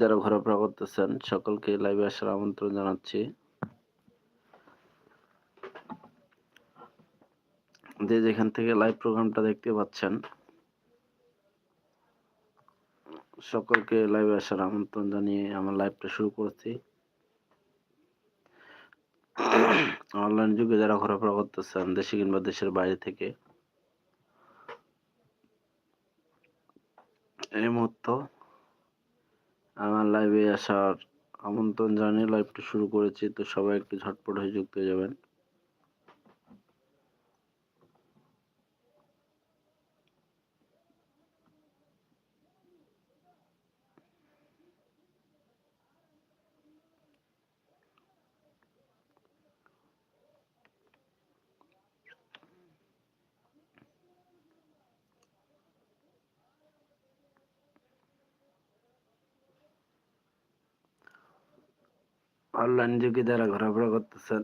যারা ঘোরাফেরা করতেছেন, সকলকে লাইভে আসার আমন্ত্রণ জানাচ্ছি। যে যেখান থেকে লাইভ প্রোগ্রামটা দেখতে পাচ্ছেন, সকলকে লাইভে আসার আমন্ত্রণ জানিয়ে আমার লাইভটা শুরু করছি। অনলাইন যুগে যারা ঘোরাফেরা করতেছেন, দেশে কিংবা দেশের বাইরে থেকে, এই মুহূর্তে আমার লাইভে আসার আমন্ত্রণ জানিয়ে লাইভটি শুরু করেছি, তো সবাই একটু ঝটপট হয়ে যুক্ত হয়ে যাবেন। অনলাইন যুগে যারা ঘোরাফেরা করতেছেন,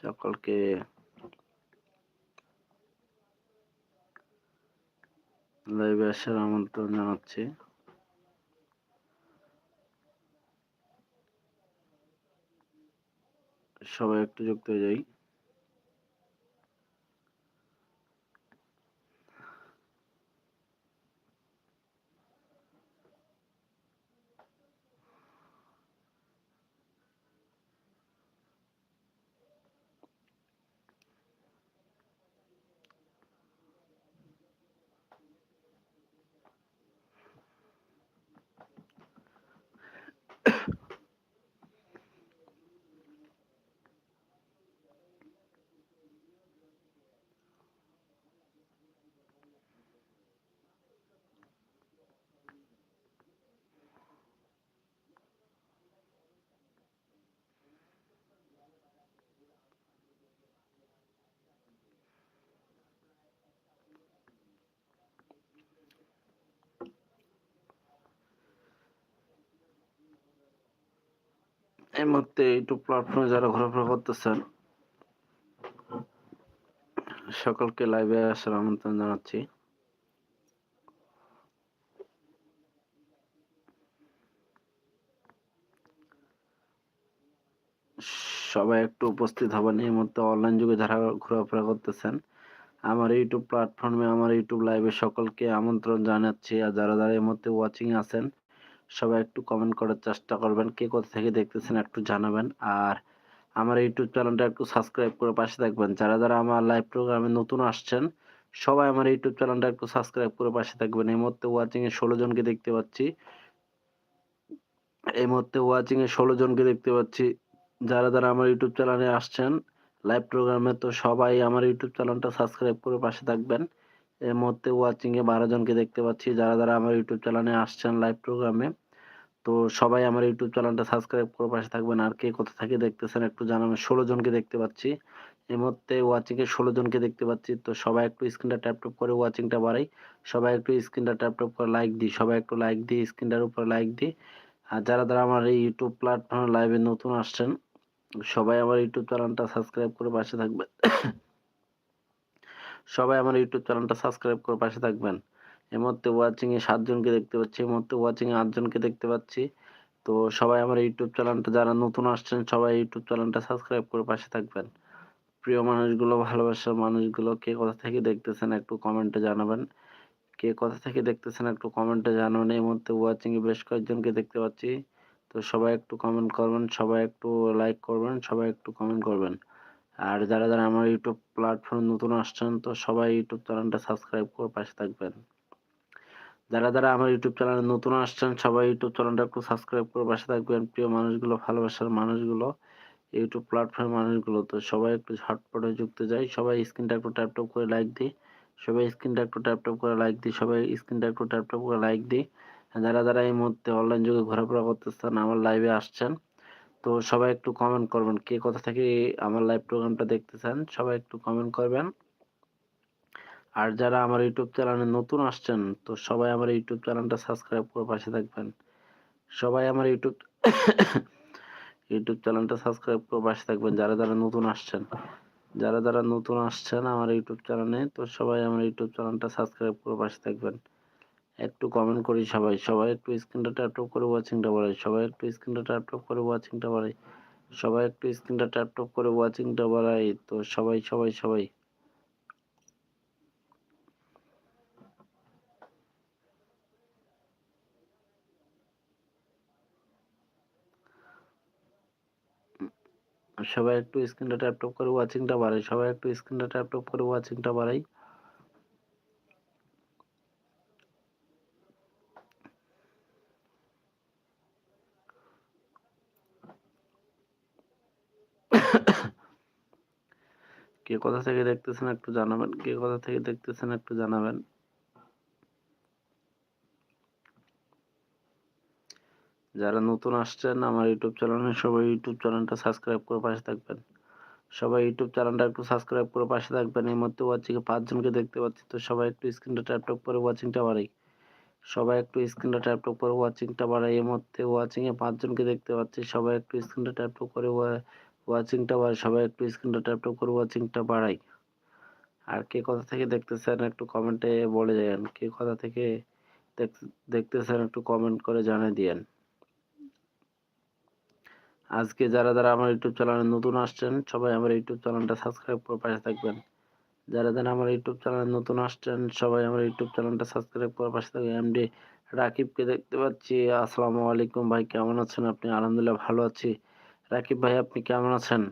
সকলকে লাইভে আসার আমন্ত্রণ জানাচ্ছি। সবাই একটু যুক্ত হয়ে যাই। এই মুহূর্তে ইউটিউব প্ল্যাটফর্মে যারা ঘোরাফেরা করতেছেন, সকলকে লাইভে আসার আমন্ত্রণ জানাচ্ছি। সবাই একটু উপস্থিত হবেন, এই মুহূর্তে অনলাইন যুগে যারা ঘোরাফেরা করতেছেন, আমার ইউটিউব প্ল্যাটফর্মে আমার ইউটিউব লাইভে সকলকে আমন্ত্রণ জানাচ্ছি। আর যারা যারা এই মুহূর্তে ওয়াচিং আছেন সবাই একটু কমেন্ট করার চেষ্টা করবেন। কে কোথা থেকে দেখতেছেন একটু জানাবেন। আর আমার ইউটিউব চ্যানেলটা একটু সাবস্ক্রাইব করে পাশে থাকবেন। যারা যারা আমার লাইভ প্রোগ্রামে নতুন আসছেন, সবাই আমার ইউটিউব চ্যানেলটা একটু সাবস্ক্রাইব করে পাশে থাকবেন। এই মুহূর্তে ওয়াচিং এ ষোলো জনকে দেখতে পাচ্ছি। এই মুহূর্তে ওয়াচিং এ ষোলো জনকে দেখতে পাচ্ছি। যারা যারা আমার ইউটিউব চ্যানেলে আসছেন লাইভ প্রোগ্রামে তো সবাই আমার ইউটিউব চ্যানেলটা সাবস্ক্রাইব করে পাশে থাকবেন। এর মধ্যে ওয়াচিং এ বারো জনকে দেখতে পাচ্ছি, যারা যারা আমার ইউটিউব চ্যানেলে আসছেন লাইভ প্রোগ্রামে তো সবাই আমার ইউটিউব চ্যানেলটা সাবস্ক্রাইব করে পাশে থাকবেন। আর কে কোথা থেকে দেখতেছেন একটু জানাবেন। ষোলো জনকে দেখতে পাচ্ছি। এই মুহূর্তে ওয়াচিং এ ষোলো জনকে দেখতে পাচ্ছি। তো সবাই একটু স্ক্রিনটা ট্যাপ ট্যাপ করে ওয়াচিংটা বাড়াই। সবাই একটু স্ক্রিনটা ট্যাপ ট্যাপ করে লাইক দিই। সবাই একটু লাইক দিই স্ক্রিনটার উপর লাইক দিই। আর যারা যারা আমার এই ইউটিউব প্ল্যাটফর্মে লাইভে নতুন আসছেন, সবাই আমার ইউটিউব চ্যানেলটা সাবস্ক্রাইব করে পাশে থাকবেন। সবাই আমার ইউটিউব চ্যানেলটা সাবস্ক্রাইব করে পাশে থাকবেন। এই মুহূর্তে ওয়াচিং এ সাতজনকে দেখতে পাচ্ছি, এই মুহূর্তে ওয়াচিং এ আটজনকে দেখতে পাচ্ছি। তো সবাই আমার ইউটিউব চ্যানেলটা যারা নতুন আসছেন, সবাই ইউটিউব চ্যানেলটা সাবস্ক্রাইব করে পাশে থাকবেন। প্রিয় মানুষগুলো, ভালোবাসার মানুষগুলো, কে কোথা থেকে দেখতেছেন একটু কমেন্টে জানাবেন। কে কোথা থেকে দেখতেছেন একটু কমেন্টে জানাবেন। এই মুহূর্তে ওয়াচিং এ বেশ কয়েকজনকে দেখতে পাচ্ছি। তো সবাই একটু কমেন্ট করবেন, সবাই একটু লাইক করবেন, সবাই একটু কমেন্ট করবেন। আর যারা যারা আমার ইউটিউব প্ল্যাটফর্ম নতুন আসছেন, তো সবাই ইউটিউব চ্যানেলটা সাবস্ক্রাইব করে পাশে থাকবেন। যারা যারা আমার ইউটিউব চ্যানেলে নতুন আসছেন, সবাই ইউটিউব চ্যানেলটা একটু সাবস্ক্রাইব করে পাশে থাকবেন। প্রিয় মানুষগুলো, ভালোবাসার মানুষগুলো ইউটিউব প্ল্যাটফর্ম মানুষগুলো, তো সবাই একটু ঝটপটে যুক্ত যাই। সবাই স্ক্রিনটা একটু ট্যাপ ট্যাপ করে লাইক দিই। সবাই স্ক্রিনটা একটু ট্যাপ ট্যাপ করে লাইক দিই। সবাই স্ক্রিনটা একটু ট্যাপ ট্যাপ করে লাইক দিই। যারা যারা এই মুহূর্তে অনলাইন যুগে ঘোরাফেরা করতেছেন, আমার লাইভে আসছেন তো সবাই একটু কমেন্ট করবেন, কে কোথা থেকে আমার লাইভ প্রোগ্রামটা দেখতেছেন সবাই একটু কমেন্ট করবেন। আর যারা আমার ইউটিউব চ্যানেলে নতুন আসছেন, তো সবাই আমার ইউটিউব চ্যানেলটা সাবস্ক্রাইব করে পাশে থাকবেন। সবাই আমার ইউটিউব ইউটিউব চ্যানেলটা সাবস্ক্রাইব করে পাশে থাকবেন, যারা যারা নতুন আসছেন। যারা যারা নতুন আসছেন আমার ইউটিউব চ্যানেলে তো সবাই আমার ইউটিউব চ্যানেলটা সাবস্ক্রাইব করে পাশে থাকবেন। একটু কমেন্ট করি সবাই। সবাই একটু স্ক্রিনটা ট্যাপ টপ করে ওয়াচিংটা বাড়াই। সবাই একটু স্ক্রিনটা ট্যাপ টপ করে ওয়াচিংটা বাড়াই। সবাই একটু স্ক্রিনটা ট্যাপ টপ করে ওয়াচিংটা বাড়াই। তো সবাই সবাই সবাই। সবাই একটু স্ক্রিনটা ট্যাপ টপ করে ওয়াচিংটা বাড়াই। সবাই একটু স্ক্রিনটা ট্যাপ টপ করে ওয়াচিংটা বাড়াই কে কোথা থেকে দেখতেছেন একটু জানাবেন, কে কোথা থেকে দেখতেছেন একটু জানাবেন। যারা নতুন আসছেন, আমার ইউটিউব চ্যানেলে সবাই ইউটিউব চ্যানেলটা সাবস্ক্রাইব করে পাশে থাকবেন। সবাই ইউটিউব চ্যানেলটা একটু সাবস্ক্রাইব করে পাশে থাকবেন, এই মধ্যে ওয়াচিংয়ে পাঁচজনকে দেখতে পাচ্ছি, তো সবাই একটু স্ক্রিনটা ট্যাপ টপ করে ওয়াচিংটা বাড়াই। সবাই একটু স্ক্রিনটা ট্যাপ টপ করে ওয়াচিংটা বাড়াই, এই মধ্যে ওয়াচিংয়ে পাঁচজনকে দেখতে পাচ্ছি, সবাই একটু স্ক্রিনটা ট্যাপ টপ করে ওয়াচিংটা বাড়াই সবাই একটু স্ক্রিনটা ট্যাপ করে ওয়াচিংটা বাড়াই। আর কে কোথা থেকে দেখতেছেন একটু কমেন্টে বলে যান কে কোথা থেকে দেখতেছেন একটু কমেন্ট করে জানিয়ে দিয়েন। আজকে যারা যারা আমার ইউটিউব চ্যানেলে নতুন আসছেন, সবাই আমার ইউটিউব চ্যানেলটা সাবস্ক্রাইব করে পাশে থাকবেন। যারা যারা আমার ইউটিউব চ্যানেলে নতুন আসছেন, সবাই আমার ইউটিউব চ্যানেলটা সাবস্ক্রাইব করে পাশে থাকবেন। এমডি রাকিবকে দেখতে পাচ্ছি। আসসালামু আলাইকুম ভাই, কেমন আছেন আপনি? আলহামদুলিল্লাহ ভালো আছি। রাকিব ভাই, আপনি কেমন আছেন?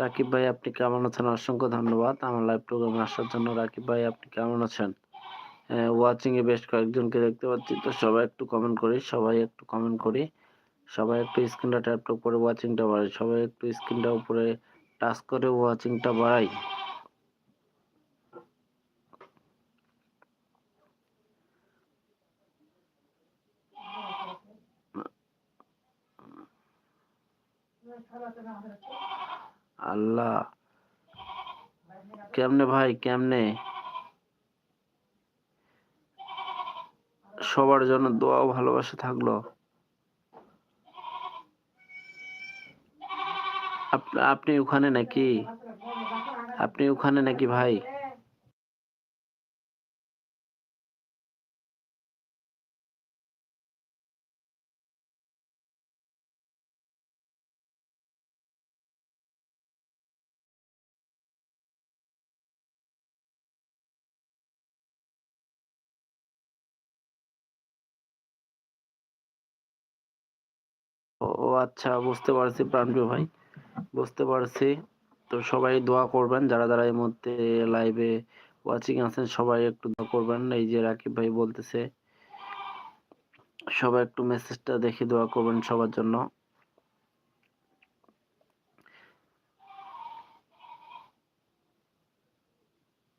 রাকিব ভাই, আপনি কেমন আছেন? অসংখ্য ধন্যবাদ আমার লাইভ প্রোগ্রামে আসার জন্য। রাকিব ভাই, আপনি কেমন আছেন? ওয়াচিং এ বেশ কয়েকজনকে দেখতে পাচ্ছি, তো সবাই একটু কমেন্ট করি, সবাই একটু কমেন্ট করি। সবাই একটু স্ক্রিনটা ট্যাপ টপ করে ওয়াচিংটা বাড়াই, সবাই একটু স্ক্রিনটা উপরে টাচ করে ওয়াচিংটা বাড়াই। আল্লাহ। কেমনে ভাই, কেমনে? সবার জন্য দোয়া ভালোবাসা থাকল। আপনি ওখানে নাকি? আপনি ওখানে নাকি ভাই? আচ্ছা বুঝতে পারছি প্রাণপ্রিয় ভাই। বুঝতে পারছি। তো সবাই দোয়া করবেন, যারা যারা এই মুহূর্তে লাইভে ওয়াচিং আছেন, সবাই একটু দোয়া করবেন। এই যে রাকিব ভাই বলতেছে, সবাই একটু মেসেজটা দেখে দোয়া করবেন সবার জন্য।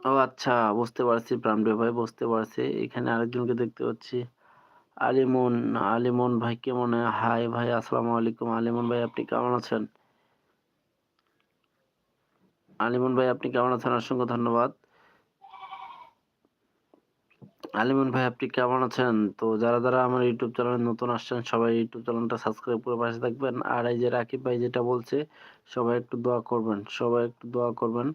ও আচ্ছা বুঝতে পারছি প্রাণপ্রিয় ভাই, বুঝতে পারছি। এখানে আরেকজনকে দেখতে পাচ্ছি। আলিমুন আলিমুন ভাই কেমন? হাই ভাই, আসসালামু আলাইকুম। আলিমুন ভাই, আপনি কেমন আছেন? আলিমুন ভাই, আপনি কেমন আছেন? অসংখ্য ধন্যবাদ। আলিমুন ভাই, আপনি কেমন আছেন? তো যারা যারা আমার ইউটিউব চ্যানেলে নতুন আসছেন, সবাই ইউটিউব চ্যানেলটা সাবস্ক্রাইব করে পাশে থাকবেন। আর এই যে রাকিব ভাই যেটা বলছে, সবাই একটু দোয়া করবেন, সবাই একটু দোয়া করবেন।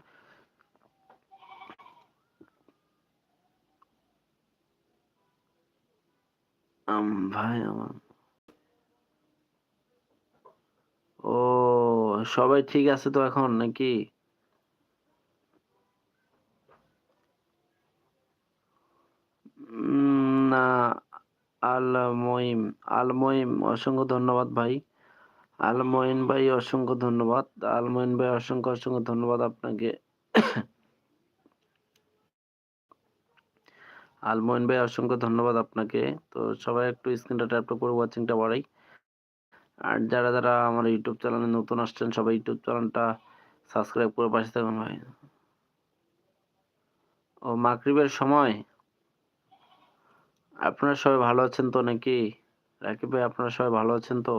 ভাই আমার ও, সবাই ঠিক আছে তো এখন নাকি? না আল মহিম আল মহিম অসংখ্য ধন্যবাদ ভাই। আল মহিন ভাই, অসংখ্য ধন্যবাদ। আল মহিন ভাই, অসংখ্য অসংখ্য ধন্যবাদ আপনাকে। আলমোহন ভাই, অসংখ্য ধন্যবাদ আপনাকে। তো সবাই একটু স্ক্রিনটা ট্যাপ করে ওয়াচিংটা বাড়াই। আর যারা যারা আমার ইউটিউব চ্যানেলে নতুন আসছেন, সবাই ইউটিউব চ্যানেলটা সাবস্ক্রাইব করে পাশে থাকুন ভাই। ও মাকরিবের সময়। আপনারা সবাই ভালো আছেন তো নাকি? রাকিব ভাই, আপনারা সবাই ভালো আছেন তো?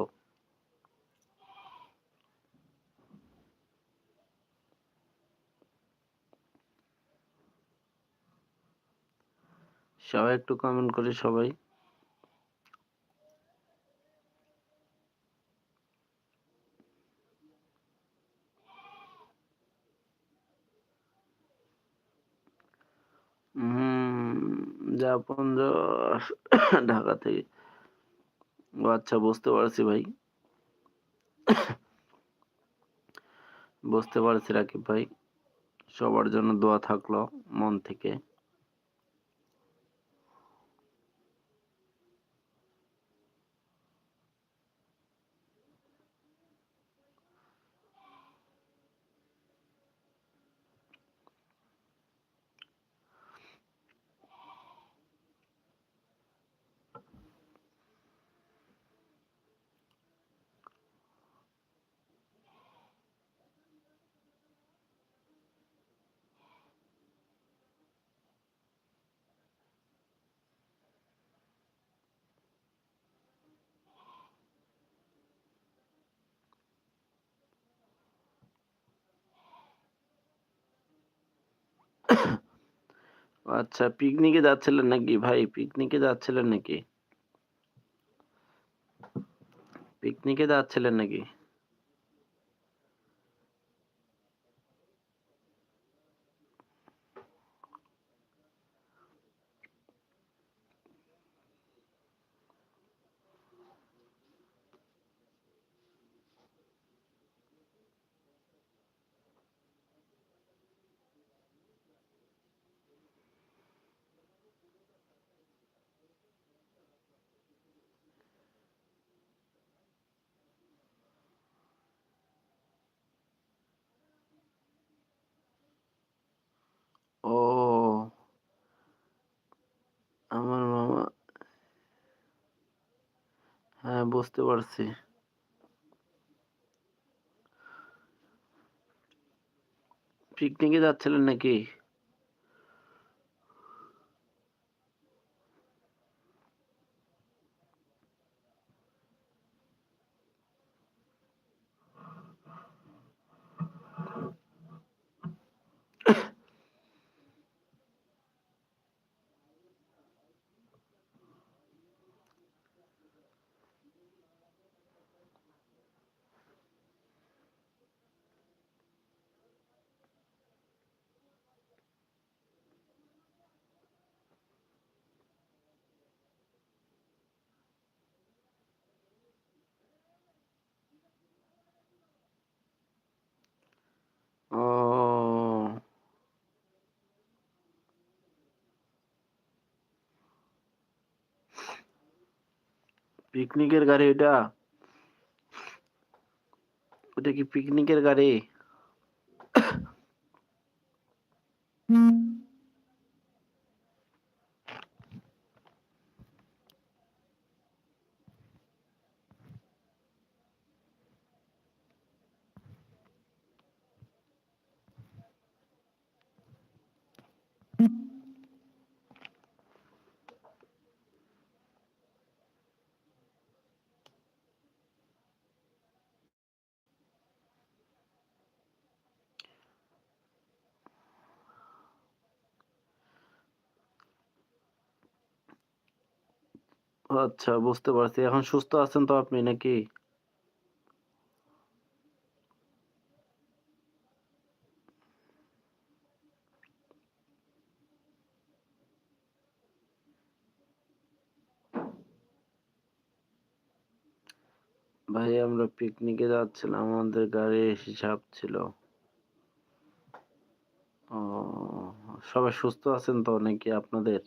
সবাই একটু কমেন্ট করে সবাই। যারা আপন ঢাকা থেকে আচ্ছা বুঝতে পারছি ভাই। বুঝতে পারছি রাকিব ভাই। সবার জন্য দোয়া থাকল মন থেকে। আচ্ছা পিকনিকে যাচ্ছিলেন নাকি ভাই পিকনিকে যাচ্ছিলেন নাকি পিকনিকে যাচ্ছিলেন নাকি ও আমার মামা। হ্যাঁ বুঝতে পারছি। পিকনিকে যাচ্ছিলেন নাকি? পিকনিকের গাড়ি এটা ওটা কি পিকনিকের গাড়ি? আচ্ছা বুঝতে পারছি। এখন সুস্থ আছেন তো আপনি নাকি? ভাই, আমরা পিকনিকে যাচ্ছিলাম। আমাদের গাড়ির হিসাব ছিল ও, সবাই সুস্থ আছেন তো নাকি আপনাদের?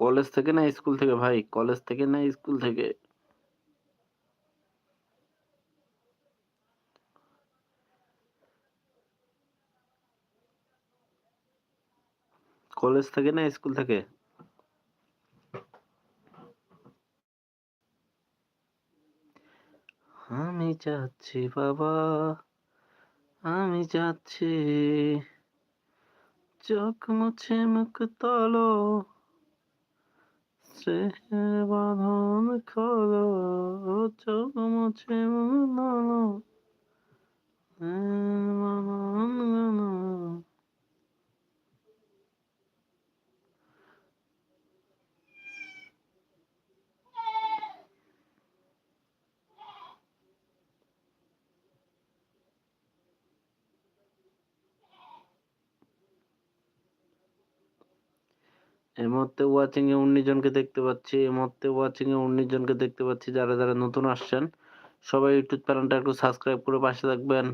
কলেজ থেকে না স্কুল থেকে? ভাই, কলেজ থেকে না স্কুল থেকে? কলেজ থেকে না স্কুল থেকে? আমি যাচ্ছি, বাবা। আমি যাচ্ছি। চোখ মুছে মুখ তলো। স্নেহের বাঁধন খোলো চোখ মুছে স্নেহের বাঁধন এই মুহূর্তে ওয়াচিং এ উনিশ জনকে দেখতে পাচ্ছি এই মুহূর্তে ওয়াচিং এ উনিশ জনকে দেখতে পাচ্ছি যারা যারা নতুন আসছেন। সবাই ইউটিউব চ্যানেলটা একটু সাবস্ক্রাইব করে পাশে থাকবেন।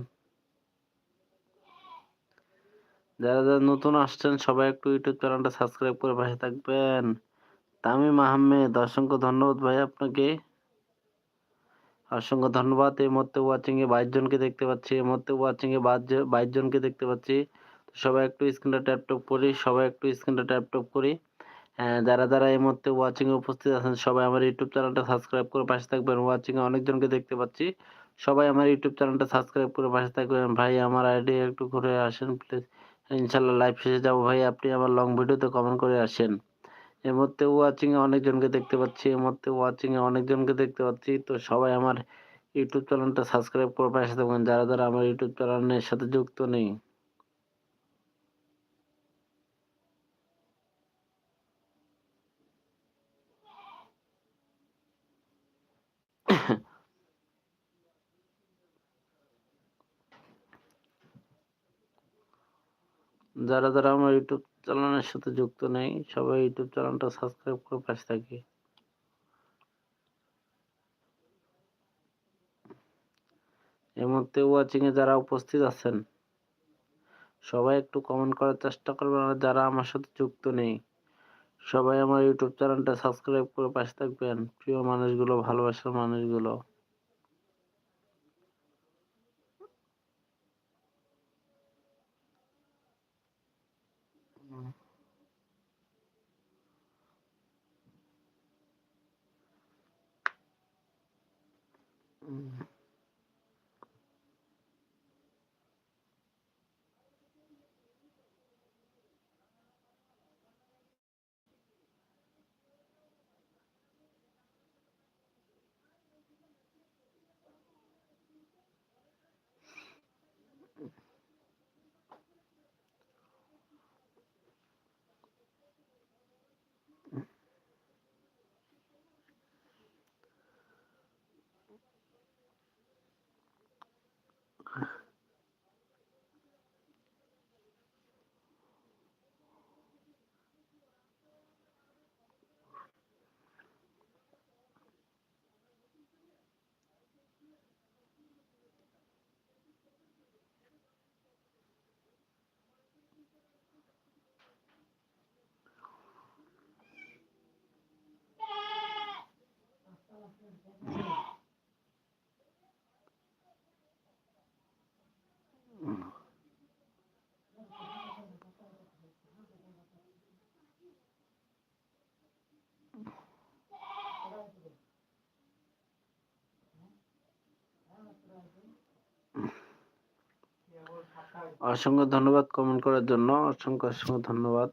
যারা যারা নতুন আসছেন, সবাই একটু ইউটিউব চ্যানেলটা সাবস্ক্রাইব করে পাশে থাকবেন। তামিম আহমেদ, অসংখ্য ধন্যবাদ ভাই আপনাকে। অসংখ্য ধন্যবাদ। এই মুহূর্তে ওয়াচিং এ বাইশ জনকে দেখতে পাচ্ছি এই মুহূর্তে ওয়াচিং এ বাইশ জনকে দেখতে পাচ্ছি। সবাই একটু স্ক্রিনটা ট্যাপ টপ করি, সবাই একটু স্ক্রিনটা ট্যাপ টপ করি। যারা যারা এই মুহূর্তে ওয়াচিং এ উপস্থিত আছেন, সবাই আমার ইউটিউব চ্যানেলটা সাবস্ক্রাইব করে পাশে থাকবেন। ওয়াচিং এ অনেকজনকে দেখতে পাচ্ছি। সবাই আমার ইউটিউব চ্যানেলটা সাবস্ক্রাইব করে পাশে থাকবেন। ভাই, আমার আইডি একটু ঘুরে আসেন প্লিজ ইনশাল্লাহ লাইভ শেষে যাব। ভাই, আপনি আমার লং ভিডিওতে কমেন্ট করে আসেন। এই মুহূর্তে ওয়াচিং এ অনেকজনকে দেখতে পাচ্ছি। এই মুহূর্তে ওয়াচিং এ অনেকজনকে দেখতে পাচ্ছি। তো সবাই আমার ইউটিউব চ্যানেলটা সাবস্ক্রাইব করে পাশে থাকবেন। যারা যারা আমার ইউটিউব চ্যানেলের সাথে যুক্ত নেই। যারা যারা আমার ইউটিউব চ্যানেলের সাথে যুক্ত নেই, সবাই ইউটিউব চ্যানেলটা সাবস্ক্রাইব করে পাশে থাকি। এই মুহূর্তে ওয়াচিং এ যারা উপস্থিত আছেন, সবাই একটু কমেন্ট করার চেষ্টা করবেন আর যারা আমার সাথে যুক্ত নেই, সবাই আমার ইউটিউব চ্যানেলটা সাবস্ক্রাইব করে পাশে থাকবেন। প্রিয় মানুষগুলো, ভালোবাসার মানুষগুলো। অসংখ্য ধন্যবাদ কমেন্ট করার জন্য। অসংখ্য অসংখ্য ধন্যবাদ।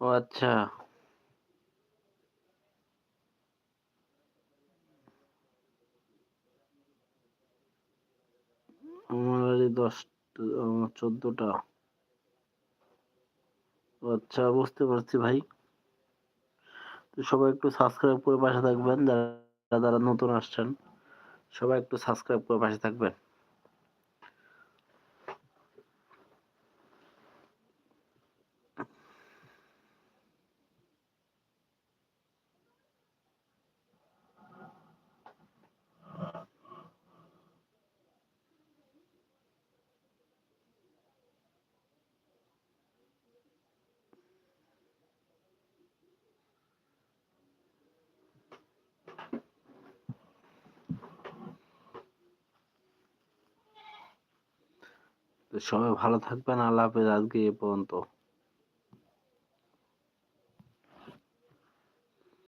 ও আচ্ছা। আমার বাড়ি দশটা চোদ্দটা। আচ্ছা বুঝতে পারছি ভাই। তো সবাই একটু সাবস্ক্রাইব করে পাশে থাকবেন, যারা যারা নতুন আসছেন, সবাই একটু সাবস্ক্রাইব করে পাশে থাকবেন। সবাই ভালো থাকবেন আল্লাহ হাফেজ আজকে এ পর্যন্ত।